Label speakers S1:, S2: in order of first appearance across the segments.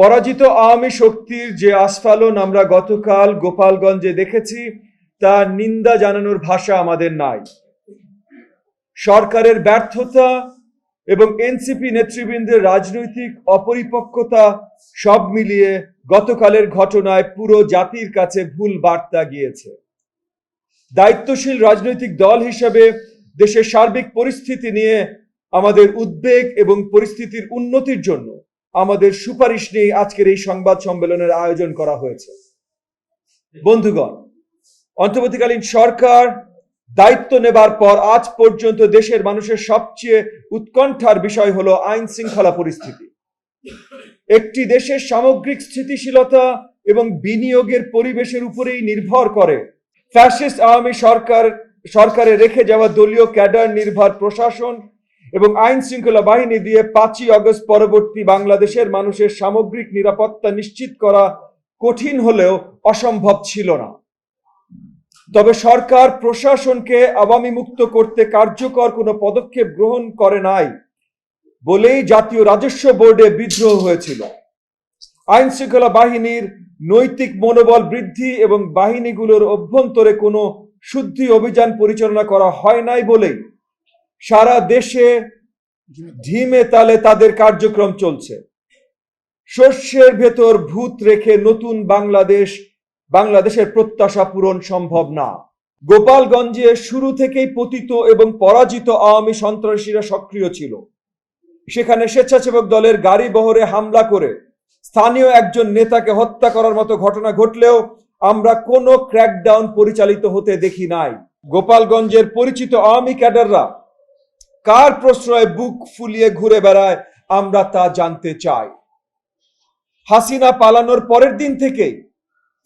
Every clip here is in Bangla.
S1: পরাজিত আওয়ামী শক্তির যে আস্ফালন আমরা গতকাল গোপালগঞ্জে দেখেছি, তার নিন্দা জানানোর ভাষা আমাদের নাই। সরকারের ব্যর্থতা এবং এনসিপি নেতৃবৃন্দের রাজনৈতিক অপরিপক্কতা সব মিলিয়ে গতকালের ঘটনায় পুরো জাতির কাছে ভুল বার্তা গিয়েছে। দায়িত্বশীল রাজনৈতিক দল হিসেবে দেশের সার্বিক পরিস্থিতি নিয়ে আমাদের উদ্বেগ এবং পরিস্থিতির উন্নতির জন্য আমাদের সুপারিশ নিয়ে আজকের এই সংবাদ সম্মেলনের আয়োজন করা হয়েছে। বন্ধুগণ, অন্তর্বর্তীকালীন সরকার দায়িত্ব নেবার পর আজ পর্যন্ত দেশের মানুষের সবচেয়ে উৎকণ্ঠার বিষয় হলো আইন শৃঙ্খলা পরিস্থিতি। একটি দেশের সামগ্রিক স্থিতিশীলতা এবং বিনিয়োগের পরিবেশের উপরেই নির্ভর করে। ফ্যাসিস্ট আওয়ামী সরকার সরকারে রেখে যাওয়া দলীয় ক্যাডার নির্ভর প্রশাসন এবং আইন শৃঙ্খলা বাহিনী দিয়ে পাঁচই অগস্ট পরবর্তী বাংলাদেশের মানুষের সামগ্রিক নিরাপত্তা নিশ্চিত করা কঠিন হলেও অসম্ভব ছিল না। তবে সরকার প্রশাসনকে আওয়ামী মুক্ত করতে কার্যকর কোনো পদক্ষেপ গ্রহণ করে নাই বলেই জাতীয় রাজস্ব বোর্ডে বিদ্রোহ হয়েছিল। আইন শৃঙ্খলা বাহিনীর নৈতিক মনোবল বৃদ্ধি এবং বাহিনীগুলোর অভ্যন্তরে কোনো শুদ্ধি অভিযান পরিচালনা করা হয় নাই বলেই সারা দেশে ঢিমে তালে তাদের কার্যক্রম চলছে। শস্যের ভেতর ভূত রেখে নতুন বাংলাদেশ, বাংলাদেশের প্রত্যাশা পূরণ সম্ভব না। গোপালগঞ্জে শুরু থেকেই পতিত এবং পরাজিত আওয়ামী সন্ত্রাসীরা সক্রিয় ছিল। সেখানে স্বেচ্ছাসেবক দলের গাড়ি বহরে হামলা করে স্থানীয় একজন নেতাকে হত্যা করার মতো ঘটনা ঘটলেও আমরা কোনো ক্র্যাকডাউন পরিচালিত হতে দেখি নাই। গোপালগঞ্জের পরিচিত আওয়ামী ক্যাডাররা কার প্রশ্রয়ে বুক ফুলিয়ে ঘুরে বেড়ায় আমরা তা জানতে চাই? হাসিনা পালানোর পরের দিন থেকে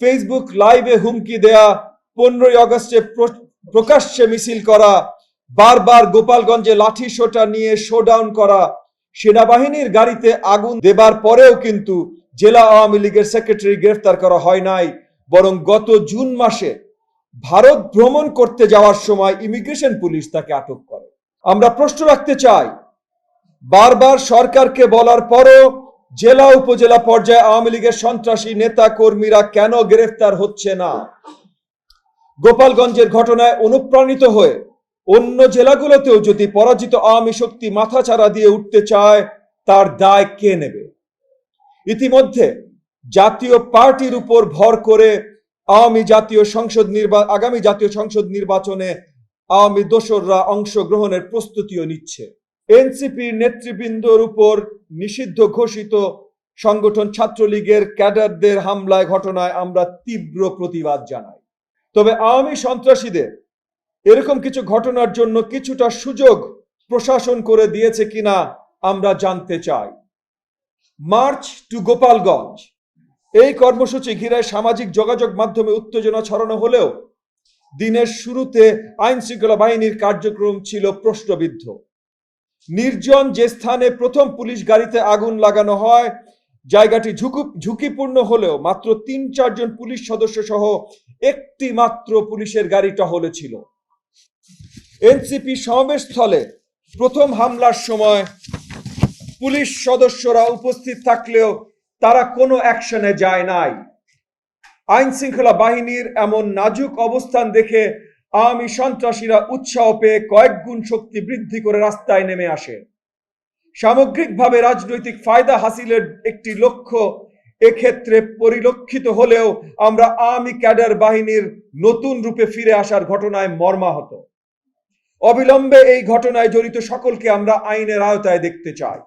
S1: ফেসবুক লাইভে হুমকি দেয়া, পনেরোই আগস্টে প্র- প্রকাশ্যে মিছিল করা, বারবার গোপালগঞ্জে লাঠি সোটা নিয়ে শোডাউন করা, সেনাবাহিনীর গাড়িতে আগুন দেবার পরেও কিন্তু জেলা আওয়ামী লীগের সেক্রেটারি গ্রেফতার করা হয় নাই, বরং গত জুন মাসে ভারত ভ্রমণ করতে যাওয়ার সময় ইমিগ্রেশন পুলিশ তাকে আটক করে। আমরা প্রশ্ন রাখতে চাই, বারবার সরকারকে বলার পরও জেলা উপজেলা পর্যায়ে আওয়ামী লীগের সন্ত্রাসী নেতা কর্মীরা কেন গ্রেফতার হচ্ছে না? গোপালগঞ্জের ঘটনায় অনুপ্রাণিত হয়ে অন্য জেলাগুলোতেও যদি পরাজিত আওয়ামী শক্তি মাথাচাড়া দিয়ে উঠতে চায়, তার দায় কে নেবে? ইতিমধ্যে জাতীয় পার্টির উপর ভর করে আওয়ামী জাতীয় সংসদ নির্বা আগামী জাতীয় সংসদ নির্বাচনে আওয়ামী দোসররা অংশগ্রহণের প্রস্তুতিও নিচ্ছে। এনসিপির নেতৃবৃন্দর উপর নিষিদ্ধ ঘোষিত সংগঠন ছাত্রলীগের ক্যাডারদের হামলায় ঘটনায় আমরা তীব্র প্রতিবাদ জানাই। তবে আওয়ামী সন্ত্রাসীদের এরকম কিছু ঘটনার জন্য কিছুটা সুযোগ প্রশাসন করে দিয়েছে কিনা আমরা জানতে চাই। March to Gopalganj. এই কর্মসূচি ঘিরে সামাজিক যোগাযোগ মাধ্যমে উত্তেজনা ছড়ানো হলেও দিনের শুরুতে আইন শৃঙ্খলা বাহিনীর কার্যক্রম ছিল প্রশ্নবিদ্ধ। নির্জন যে স্থানে প্রথম পুলিশ গাড়িতে আগুন লাগানো হয়, জায়গাটি ঝুঁকু, ঝুঁকিপূর্ণ হলেও মাত্র তিন চারজন পুলিশ সদস্য সহ একটি মাত্র পুলিশের গাড়ি টহলে ছিল। এনসিপি সমাবেশস্থলে প্রথম হামলার সময় পুলিশ সদস্যরা উপস্থিত থাকলেও তারা কোনো অ্যাকশনে যায় নাই। আইন শৃঙ্খলা বাহিনীর এমন নাজুক অবস্থান দেখে আওয়ামী সন্ত্রাসীরা উৎসাহ পেয়ে কয়েক গুণ শক্তি বৃদ্ধি করে রাস্তায় নেমে আসে। সামগ্রিকভাবে রাজনৈতিক ফায়দা হাসিলের একটি লক্ষ্য, এক্ষেত্রে পরিলক্ষিত হলেও আমরা আওয়ামী ক্যাডার বাহিনীর নতুন রূপে ফিরে আসার ঘটনায় মর্মাহত। অবিলম্বে এই ঘটনায় জড়িত সকলকে আমরা আইনের আওতায় দেখতে চাই।